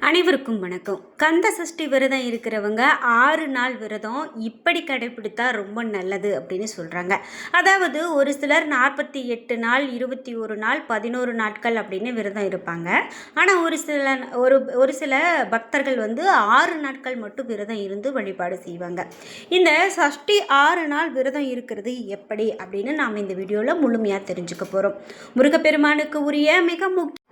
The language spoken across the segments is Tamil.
அனைவருக்கும் வணக்கம். கந்த சஷ்டி விரதம் இருக்கிறவங்க ஆறு நாள் விரதம் இப்படி கடைபிடித்தா ரொம்ப நல்லது அப்படின்னு சொல்கிறாங்க அதாவது ஒரு சிலர் நாற்பத்தி எட்டு நாள் இருபத்தி ஒரு நாள் பதினோரு நாட்கள் அப்படின்னு விரதம் இருப்பாங்க. ஆனால் ஒரு சில ஒரு ஒரு சில பக்தர்கள் வந்து ஆறு நாட்கள் மட்டும் விரதம் இருந்து வழிபாடு செய்வாங்க. இந்த சஷ்டி ஆறு நாள் விரதம் இருக்கிறது எப்படி அப்படின்னு நாம் இந்த வீடியோவில் முழுமையாக தெரிஞ்சுக்க போகிறோம் முருகப்பெருமானுக்கு உரிய மிக முக்கிய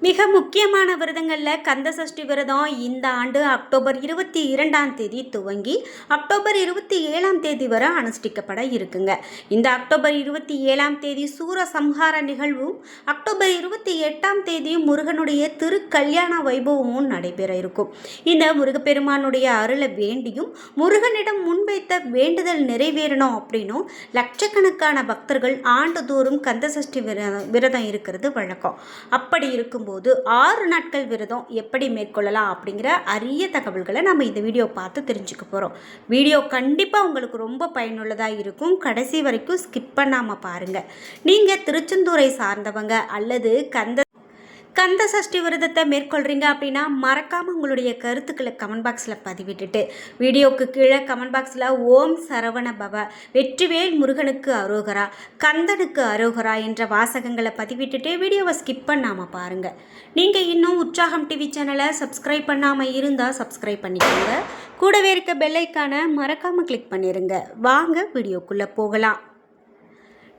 மிக முக்கியமான விரதங்களில் கந்த சஷ்டி விரதம் இந்த ஆண்டு அக்டோபர் இருபத்தி இரண்டாம் தேதி துவங்கி அக்டோபர் இருபத்தி ஏழாம் தேதி வரை அனுஷ்டிக்கப்பட இருக்குங்க. இந்த அக்டோபர் இருபத்தி ஏழாம் தேதி சூர சம்ஹார நிகழ்வும் அக்டோபர் இருபத்தி எட்டாம் தேதி முருகனுடைய திருக்கல்யாண வைபவமும் நடைபெற இருக்கும். இந்த முருகப்பெருமானுடைய அருளை வேண்டியும் முருகனிடம் முன்வைத்த வேண்டுதல் நிறைவேறணும் அப்படின்னும் லட்சக்கணக்கான பக்தர்கள் ஆண்டுதோறும் கந்த சஷ்டி விரதம் விரதம் இருக்கிறது வழக்கம். அப்படி இருக்கும் போது ஆறு நாட்கள் விரதம் எப்படி மேற்கொள்ளலாம் அப்படிங்கிற அரிய தகவல்களை நம்ம இந்த வீடியோ பார்த்து தெரிஞ்சுக்க போகிறோம் வீடியோ கண்டிப்பாக உங்களுக்கு ரொம்ப பயனுள்ளதாக இருக்கும். கடைசி வரைக்கும் ஸ்கிப் பண்ணாமல் பாருங்கள் நீங்கள் திருச்செந்தூரை சார்ந்தவங்க அல்லது கந்த கந்த சஷ்டி விரதத்தை மேற்கொள்கிறீங்க அப்படின்னா மறக்காமல் உங்களுடைய கருத்துக்களை கமெண்ட் பாக்ஸில் பதிவிட்டுட்டு வீடியோக்கு கீழே கமெண்ட் பாக்ஸில் ஓம் சரவண பவ வெற்றிவேல் முருகனுக்கு அரோகரா கந்தனுக்கு அரோகரா என்ற வாசகங்களை பதிவிட்டுட்டு வீடியோவை ஸ்கிப் பண்ணாமல் பாருங்கள் நீங்கள் இன்னும் உற்சாகம் டிவி சேனலை சப்ஸ்கிரைப் பண்ணாமல் இருந்தால் சப்ஸ்கிரைப் பண்ணிக்கோங்க. கூடவே இருக்க பெல்லைக்கான மறக்காமல் கிளிக் பண்ணிடுங்க வாங்க வீடியோக்குள்ளே போகலாம்.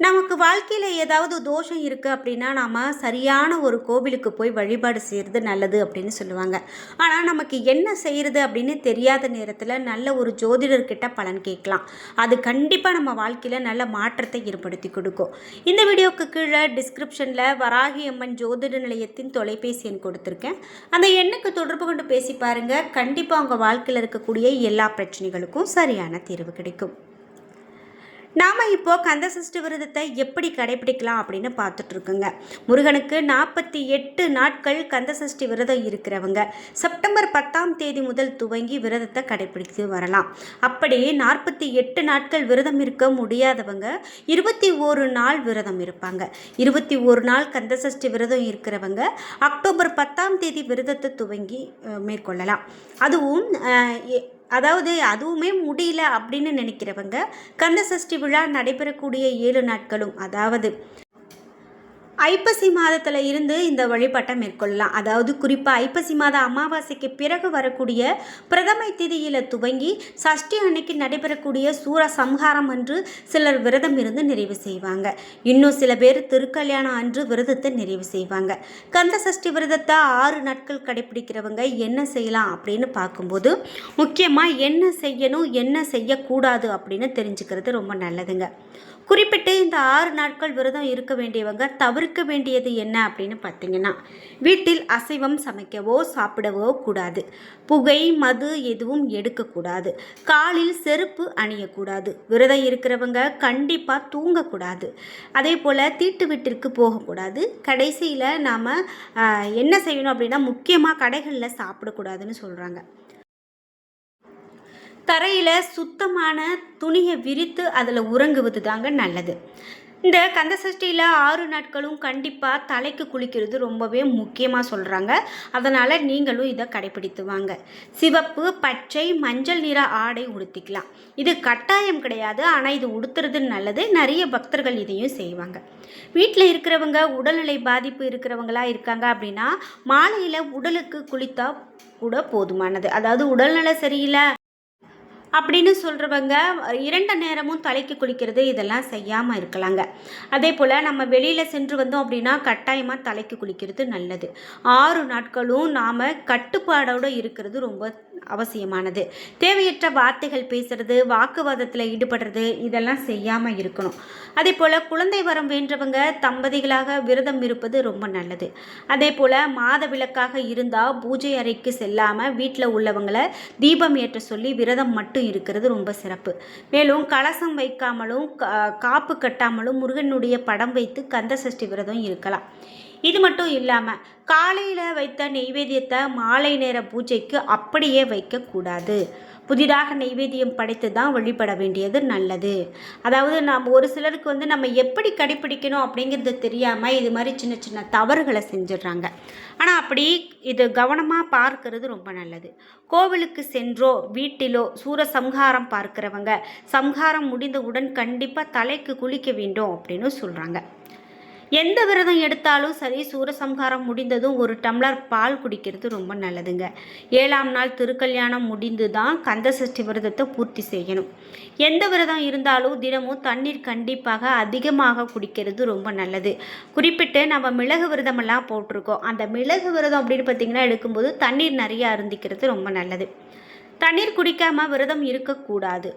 நமக்கு வாழ்க்கையில் ஏதாவது தோஷம் இருக்குது அப்படின்னா நாம் சரியான ஒரு கோவிலுக்கு போய் வழிபாடு செய்கிறது நல்லது அப்படின்னு சொல்லுவாங்க. ஆனால் நமக்கு என்ன செய்கிறது அப்படின்னு தெரியாத நேரத்தில் நல்ல ஒரு ஜோதிடர்கிட்ட பலன் கேட்கலாம். அது கண்டிப்பாக நம்ம வாழ்க்கையில் நல்ல மாற்றத்தை ஏற்படுத்தி கொடுக்கும். இந்த வீடியோக்கு கீழே டிஸ்கிரிப்ஷனில் வராகி அம்மன் ஜோதிட நிலையத்தின் தொலைபேசி எண் கொடுத்துருக்கேன். அந்த எண்ணுக்கு தொடர்பு கொண்டு பேசி பாருங்கள் கண்டிப்பாக உங்கள் வாழ்க்கையில் இருக்கக்கூடிய எல்லா பிரச்சனைகளுக்கும் சரியான தீர்வு கிடைக்கும். நாம் இப்போது கந்த சஷ்டி விரதத்தை எப்படி கடைபிடிக்கலாம் அப்படின்னு பார்த்துட்ருக்குங்க. முருகனுக்கு நாற்பத்தி எட்டு நாட்கள் கந்த சஷ்டி விரதம் இருக்கிறவங்க. செப்டம்பர் பத்தாம் தேதி முதல் துவங்கி விரதத்தை கடைபிடித்து வரலாம். அப்படியே நாற்பத்தி எட்டு நாட்கள் விரதம் இருக்க முடியாதவங்க இருபத்தி ஒரு நாள் விரதம் இருப்பாங்க. இருபத்தி ஒரு நாள் கந்த சஷ்டி விரதம் இருக்கிறவங்க அக்டோபர் பத்தாம் தேதி விரதத்தை துவங்கி மேற்கொள்ளலாம். அதுவும் எ- அதாவது அதுவுமே முடியல அப்படின்னு நினைக்கிறவங்க கந்த சஷ்டி விழா நடைபெறக்கூடிய ஏழு நாட்களும் அதாவது ஐப்பசி மாதத்தில் இருந்து இந்த வழிபாட்டை மேற்கொள்ளலாம். அதாவது குறிப்பாக ஐப்பசி மாத அமாவாசைக்கு பிறகு வரக்கூடிய பிரதமை திதியில் துவங்கி சஷ்டி அன்னைக்கு நடைபெறக்கூடிய சூர சம்ஹாரம் அன்று சிலர் விரதம் இருந்து நிறைவு செய்வாங்க. இன்னும் சில பேர் திருக்கல்யாணம் அன்று விரதத்தை நிறைவு செய்வாங்க. கந்த சஷ்டி விரதத்தை ஆறு நாட்கள் கடைபிடிக்கிறவங்க என்ன செய்யலாம் அப்படின்னு பார்க்கும்போது முக்கியமாக என்ன செய்யணும் என்ன செய்யக்கூடாது அப்படின்னு தெரிஞ்சுக்கிறது ரொம்ப நல்லதுங்க. குறிப்பிட்டு இந்த ஆறு நாட்கள் விரதம் இருக்க வேண்டியவங்க தவிர்க்க வேண்டியது என்ன அப்படின்னு பார்த்தீங்கன்னா வீட்டில் அசைவம் சமைக்கவோ சாப்பிடவோ கூடாது. புகை மது எதுவும் எடுக்கக்கூடாது காலில் செருப்பு அணியக்கூடாது. விரதம் இருக்கிறவங்க கண்டிப்பாக தூங்கக்கூடாது அதே போல் தீட்டு வீட்டிற்கு போகக்கூடாது கடைசியில் நாம் என்ன செய்யணும் அப்படின்னா முக்கியமாக கடைகளில் சாப்பிடக்கூடாதுன்னு சொல்கிறாங்க தரையில் சுத்தமான துணியை விரித்து அதில் உறங்குவது தாங்க நல்லது. இந்த கந்த சஷ்டியில் ஆறு நாட்களும் கண்டிப்பாக தலைக்கு குளிக்கிறது ரொம்பவே முக்கியமாக சொல்கிறாங்க அதனால் நீங்களும் இதை கடைப்பிடித்து வாங்க. சிவப்பு பச்சை மஞ்சள் நிற ஆடை உடுத்திக்கலாம். இது கட்டாயம் கிடையாது ஆனால் இது உடுத்துறது நல்லது. நிறைய பக்தர்கள் இதையும் செய்வாங்க. வீட்டில் இருக்கிறவங்க உடல்நிலை பாதிப்பு இருக்கிறவங்களா இருக்காங்க அப்படின்னா மாலையில் உடலுக்கு குளித்தா கூட போதுமானது. அதாவது உடல்நலம் சரியில்லை அப்படின்னு சொல்கிறவங்க இரண்டு நேரமும் தலைக்கு குளிக்கிறது இதெல்லாம் செய்யாமல் இருக்கலாங்க. அதே போல் நம்ம வெளியில் சென்று வந்தோம் அப்படின்னா கட்டாயமாக தலைக்கு குளிக்கிறது நல்லது. ஆறு நாட்களும் நாம் கட்டுப்பாடோடு இருக்கிறது ரொம்ப அவசியமானது. தேவையற்ற வார்த்தைகள் பேசுறது வாக்குவாதத்தில் ஈடுபடுறது இதெல்லாம் செய்யாமல் இருக்கணும். அதே போல் குழந்தை வரம் வேண்டவங்க தம்பதிகளாக விரதம் இருப்பது ரொம்ப நல்லது. அதே போல் மாத விளக்காக இருந்தால் பூஜை அறைக்கு செல்லாமல் வீட்டில் உள்ளவங்களை தீபம் ஏற்ற சொல்லி விரதம் மட்டும் இருக்கிறது ரொம்ப சிறப்பு. மேலும் கலசம் வைக்காமலும் காப்பு கட்டாமலும் முருகனுடைய படம் வைத்து கந்த சஷ்டி விரதம் இருக்கலாம். இது மட்டும் இல்லாமல் காலையில் வைத்த நெய்வேத்தியத்தை மாலை நேர பூஜைக்கு அப்படியே வைக்கக்கூடாது புதிதாக நெய்வேத்தியம் படைத்து தான் வழிபட வேண்டியது நல்லது. அதாவது நாம் ஒரு சிலருக்கு வந்து நம்ம எப்படி கடைப்பிடிக்கணும் அப்படிங்கிறது தெரியாமல் இது மாதிரி சின்ன சின்ன தவறுகளை செஞ்சிடுறாங்க. ஆனால் அப்படி இது கவனமாக பார்க்கறது ரொம்ப நல்லது. கோவிலுக்கு சென்றோ வீட்டிலோ சூர சம்ஹாரம் பார்க்குறவங்க சம்ஹாரம் முடிந்தவுடன் கண்டிப்பாக தலைக்கு குளிக்க வேண்டும் அப்படின்னு சொல்கிறாங்க எந்த விரதம் எடுத்தாலும் சரி சூரசம்ஹாரம் முடிந்ததும் ஒரு டம்ளர் பால் குடிக்கிறது ரொம்ப நல்லதுங்க. ஏழாம் நாள் திருக்கல்யாணம் முடிந்து தான் கந்தசஷ்டி விரதத்தை பூர்த்தி செய்யணும். எந்த விரதம் இருந்தாலும் தினமும் தண்ணீர் கண்டிப்பாக அதிகமாக குடிக்கிறது ரொம்ப நல்லது. குறிப்பிட்டு நம்ம மிளகு விரதமெல்லாம் போட்டிருக்கோம். அந்த மிளகு விரதம் அப்படின்னு பார்த்திங்கன்னா எடுக்கும்போது தண்ணீர் நிறைய அருந்திக்கிறது ரொம்ப நல்லது. தண்ணீர் குடிக்காமல் விரதம் இருக்கக்கூடாது.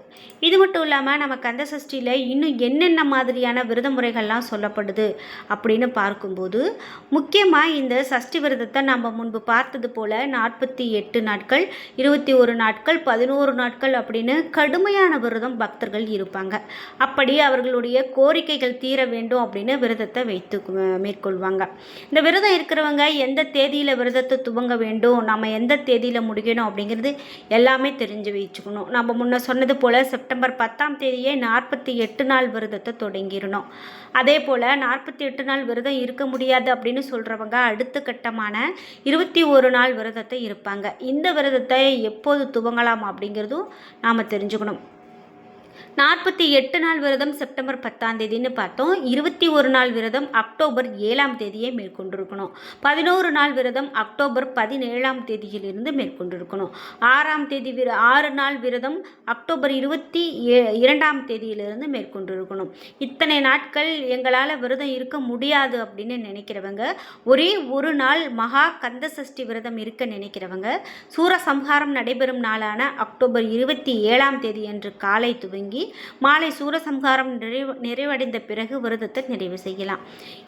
இது மட்டும் இல்லாமல் நம்ம கந்த சஷ்டியில் இன்னும் என்னென்ன மாதிரியான விரத முறைகள்லாம் சொல்லப்படுது அப்படின்னு பார்க்கும்போது முக்கியமாக இந்த சஷ்டி விரதத்தை நம்ம முன்பு பார்த்தது போல் நாற்பத்தி எட்டு நாட்கள் இருபத்தி ஒரு நாட்கள் பதினோரு நாட்கள் அப்படின்னு கடுமையான விரதம் பக்தர்கள் இருப்பாங்க. அப்படி அவர்களுடைய கோரிக்கைகள் தீர வேண்டும் அப்படின்னு விரதத்தை வைத்து மேற்கொள்வாங்க. இந்த விரதம் இருக்கிறவங்க எந்த தேதியில் விரதத்தை துவங்க வேண்டும் நம்ம எந்த தேதியில் முடிக்கணும் அப்படிங்கிறது எல்லா எல்லாமே தெரிஞ்சு வச்சுக்கணும். நம்ம முன்ன சொன்னது போல் செப்டம்பர் பத்தாம் தேதியே நாற்பத்தி எட்டு நாள் விரதத்தை தொடங்கிடணும். அதே போல் நாற்பத்தி எட்டு நாள் விரதம் இருக்க முடியாது அப்படின்னு சொல்கிறவங்க அடுத்த கட்டமான இருபத்தி ஒரு நாள் விரதத்தை இருப்பாங்க. இந்த விரதத்தை எப்போது துவங்கலாம் அப்படிங்கிறதும் நாம் தெரிஞ்சுக்கணும். நாற்பத்தி எட்டு நாள் விரதம் செப்டம்பர் பத்தாம் தேதின்னு பார்த்தோம். இருபத்தி ஒரு நாள் விரதம் அக்டோபர் ஏழாம் தேதியை மேற்கொண்டிருக்கணும். பதினோரு நாள் விரதம் அக்டோபர் பதினேழாம் தேதியிலிருந்து மேற்கொண்டிருக்கணும். ஆறாம் தேதி விர ஆறு நாள் விரதம் அக்டோபர் இருபத்தி ஏ இரண்டாம் தேதியிலிருந்து மேற்கொண்டிருக்கணும். இத்தனை நாட்கள் எங்களால் விரதம் இருக்க முடியாது அப்படின்னு நினைக்கிறவங்க ஒரே ஒரு நாள் மகா கந்த சஷ்டி விரதம் இருக்க நினைக்கிறவங்க சூரசம்ஹாரம் நடைபெறும் நாளான அக்டோபர் இருபத்தி ஏழாம் தேதி அன்று காலை துவங்கி மாலை சூரசம்ஹாரம் நிறைவு நிறைவடைந்த பிறகு விரதத்தை நிறைவு செய்யலாம்.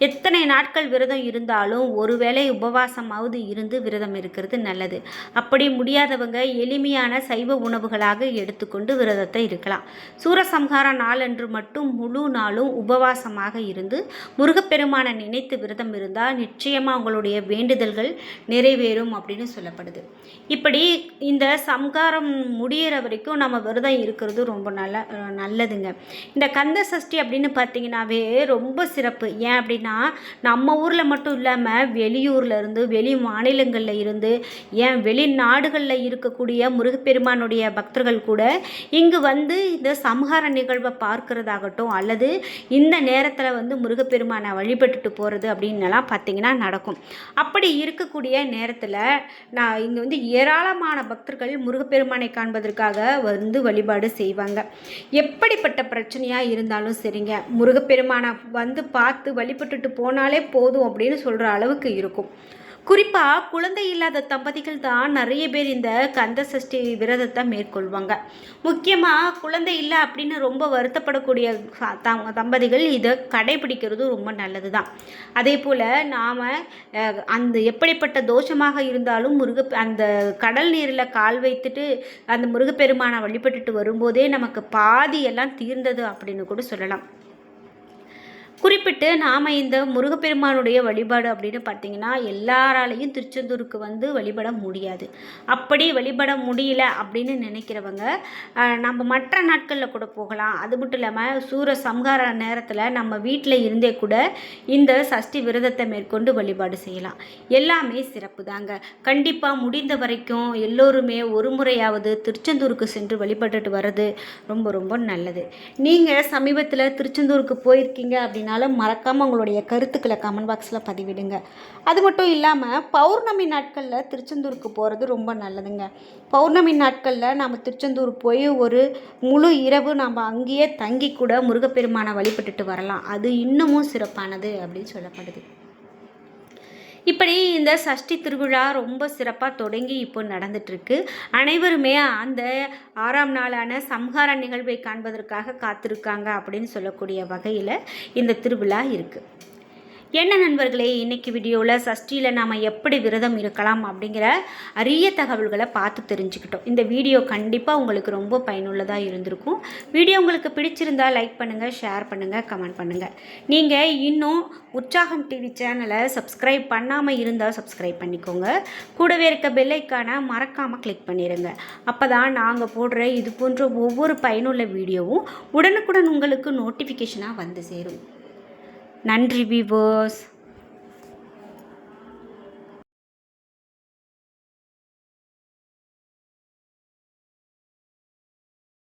எத்தனை நாட்கள் விரதம் இருந்தாலும் ஒருவேளை உபவாசமாவது இருந்து விரதம் இருக்கிறது நல்லது. அப்படி முடியாதவங்க எளிமையான சைவ உணவுகளாக எடுத்துக்கொண்டு விரதத்தை இருக்கலாம். சூரசம்ஹார நாளன்று மட்டும் முழு நாளும் உபவாசமாக இருந்து முருகப்பெருமானை நினைத்து விரதம் இருந்தால் நிச்சயமாக உங்களுடைய வேண்டுதல்கள் நிறைவேறும் அப்படின்னு சொல்லப்படுது. இப்படி இந்த சம்ஹாரம் முடிகிற வரைக்கும் நம்ம விரதம் இருக்கிறது ரொம்ப நல்ல நல்லதுங்க. இந்த கந்த சஷ்டி அப்படின்னு பார்த்தீங்கன்னாவே ரொம்ப சிறப்பு. ஏன் அப்படின்னா நம்ம ஊரில் மட்டும் இல்லாமல் வெளியூரில் இருந்து வெளி மாநிலங்களில் இருந்து ஏன் வெளிநாடுகளில் இருக்கக்கூடிய முருகப்பெருமானுடைய பக்தர்கள் கூட இங்கு வந்து இந்த சம்ஹார நிகழ்வை பார்க்கறதாகட்டும் அல்லது இந்த நேரத்தில் வந்து முருகப்பெருமானை வழிபட்டுட்டு போகிறது அப்படின்னலாம் பார்த்தீங்கன்னா நடக்கும். அப்படி இருக்கக்கூடிய நேரத்தில் நான் இங்கே வந்து ஏராளமான பக்தர்கள் முருகப்பெருமானை காண்பதற்காக வந்து வழிபாடு செய்வாங்க. எப்படிப்பட்ட பிரச்சனையாக இருந்தாலும் சரிங்க. முருகப்பெருமானை வந்து பார்த்து வழிபட்டுட்டு போனாலே போதும் அப்படின்னு சொல்கிற அளவுக்கு இருக்கும். குறிப்பாக குழந்தை இல்லாத தம்பதிகள் தான் நிறைய பேர் இந்த கந்த சஷ்டி விரதத்தை மேற்கொள்வாங்க. முக்கியமாக குழந்தை இல்லை அப்படின்னு ரொம்ப வருத்தப்படக்கூடிய தம்பதிகள் இதை கடைபிடிக்கிறது ரொம்ப நல்லது தான் அதே போல் நாம் அந்த எப்படிப்பட்ட தோஷமாக இருந்தாலும் முருக அந்த கடல் நீரில் கால் வைத்துட்டு அந்த முருகப்பெருமானை வழிபட்டுட்டு வரும்போதே நமக்கு பாதி எல்லாம் தீர்ந்தது அப்படின்னு கூட சொல்லலாம். குறிப்பிட்டு நாம் இந்த முருகப்பெருமானுடைய வழிபாடு அப்படின்னு பார்த்தீங்கன்னா எல்லாராலையும் திருச்செந்தூருக்கு வந்து வழிபட முடியாது. அப்படி வழிபட முடியல அப்படின்னு நினைக்கிறவங்க நம்ம மற்ற நாட்களில் கூட போகலாம். அது மட்டும் இல்லாமல் சூர சம்ஹார நேரத்தில் நம்ம வீட்டில் இருந்தே கூட இந்த சஷ்டி விரதத்தை மேற்கொண்டு வழிபாடு செய்யலாம். எல்லாமே சிறப்பு தாங்க கண்டிப்பாக முடிந்த வரைக்கும் எல்லோருமே ஒரு முறையாவது திருச்செந்தூருக்கு சென்று வழிபட்டுட்டு வர்றது ரொம்ப ரொம்ப நல்லது. நீங்கள் சமீபத்தில் திருச்செந்தூருக்கு போயிருக்கீங்க அப்படின்னா அதனால் மறக்காமல் உங்களுடைய கருத்துக்களை கமெண்ட் பாக்ஸில் பதிவிடுங்க. அது மட்டும் இல்லாமல் பௌர்ணமி நாட்களில் திருச்செந்தூருக்கு போகிறது ரொம்ப நல்லதுங்க. பௌர்ணமி நாட்களில் நாம் திருச்செந்தூர் போய் ஒரு முழு இரவு நாம் அங்கேயே தங்கி கூட முருகப்பெருமானை வழிபட்டுட்டு வரலாம். அது இன்னமும் சிறப்பானது அப்படின்னு சொல்லப்படுது. இப்படி இந்த சஷ்டி திருவிழா ரொம்ப சிறப்பாக தொடங்கி இப்போ நடந்துட்டுருக்கு. அனைவருமே அந்த ஆறாம் நாளான சம்ஹார நிகழ்வை காண்பதற்காக காத்திருக்காங்க அப்படின்னு சொல்லக்கூடிய வகையில் இந்த திருவிழா இருக்குது என்ன நண்பர்களே இன்னைக்கு வீடியோவில் சஷ்டியில் நாம் எப்படி விரதம் இருக்கலாம் அப்படிங்கிற அரிய தகவல்களை பார்த்து தெரிஞ்சுக்கிட்டோம். இந்த வீடியோ கண்டிப்பாக உங்களுக்கு ரொம்ப பயனுள்ளதாக இருந்திருக்கும். வீடியோ உங்களுக்கு பிடிச்சிருந்தால் லைக் பண்ணுங்கள் ஷேர் பண்ணுங்கள் கமெண்ட் பண்ணுங்கள் நீங்கள் இன்னும் உற்சாகம் டிவி சேனலை சப்ஸ்கிரைப் பண்ணாமல் இருந்தால் சப்ஸ்கிரைப் பண்ணிக்கோங்க. கூடவே இருக்க பெல்லைக்கான மறக்காமல் கிளிக் பண்ணிடுங்க அப்போ தான் நாங்கள் போடுற இது போன்ற ஒவ்வொரு பயனுள்ள வீடியோவும் உடனுக்குடன் உங்களுக்கு நோட்டிஃபிகேஷனாக வந்து சேரும். நன்றி விவோஸ்